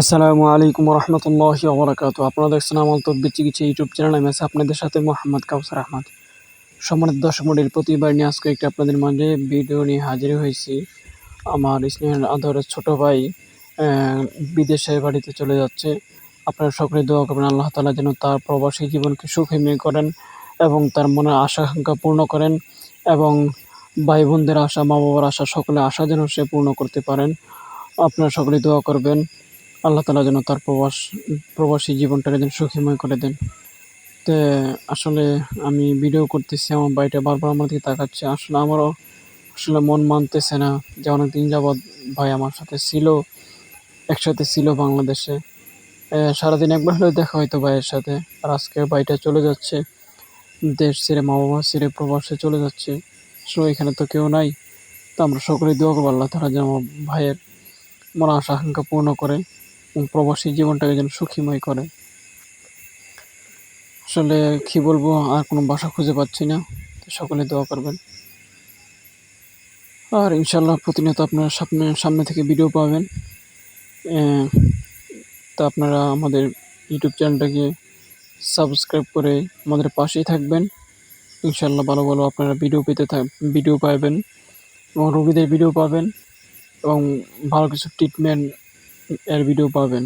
আসসালামু আলাইকুম রহমতুল্লাহ ওবরাকাত আপনারা দেখছেন আমার তদ্বির চিকিৎসা ইউটিউব চ্যানেল, আমি আছি আপনাদের সাথে মোহাম্মদ কাউসার আহমদ। সম্মানিত দর্শক মন্ডলী প্রতিবার নিয়ে আজকে একটি আপনাদের মাঝে ভিডিও নিয়ে হাজির হয়েছি। আমার স্নেহের আদরের ছোট ভাই বিদেশে বাড়িতে চলে যাচ্ছে। আপনারা সকলে দোয়া করবেন, আল্লাহ তালা যেন তার প্রবাসী জীবনকে সুখেময় করেন এবং তার মনের আশা আকাঙ্ক্ষা পূর্ণ করেন এবং ভাই বোনদের আশা মা বাবার আশা সকলে আশা যেন সে পূর্ণ করতে পারেন। আপনারা সকলে দোয়া করবেন আল্লাহ তালা যেন তার প্রবাস, প্রবাসী জীবনটাকে যেন সুখীময় করে দেন। তো আসলে আমি ভিডিও করতেছি, আমার বাড়িটা বারবার আমার দিকে তাকাচ্ছে। আসলে আমারও আসলে মন মানতেছে না যে অনেকদিন যাবৎ ভাই আমার সাথে ছিল, একসাথে ছিল বাংলাদেশে। সারাদিন একবার হলেও দেখা হয়তো ভাইয়ের সাথে। আর আজকে ভাইটা চলে যাচ্ছে দেশ ছেড়ে, মা বাবা ছেড়ে প্রবাসে চলে যাচ্ছে। সো এখানে তো কেউ নাই। তো আমরা সকলেই দোয়া করব আল্লাহ তালা যেন ভাইয়ের মনে আশা আকাঙ্ক্ষা পূর্ণ করে। প্রবাসী জীবনটাকে যেন সুখীময় করে। আসলে কি বলব, আর কোনো বাসা খুঁজে পাচ্ছি না। সকলে দোয়া করবেন। আর ইনশাল্লাহ প্রতিনিয়ত আপনারা সামনে সামনে থেকে ভিডিও পাবেন। তা আপনারা আমাদের ইউটিউব চ্যানেলটাকে সাবস্ক্রাইব করে আমাদের পাশেই থাকবেন। ইনশাল্লাহ ভালো ভালো আপনারা ভিডিও পেতে থাক ভিডিও পাবেন এবং রোগীদের ভিডিও পাবেন এবং ভালো কিছু ট্রিটমেন্ট এর ভিডিও পাবেন।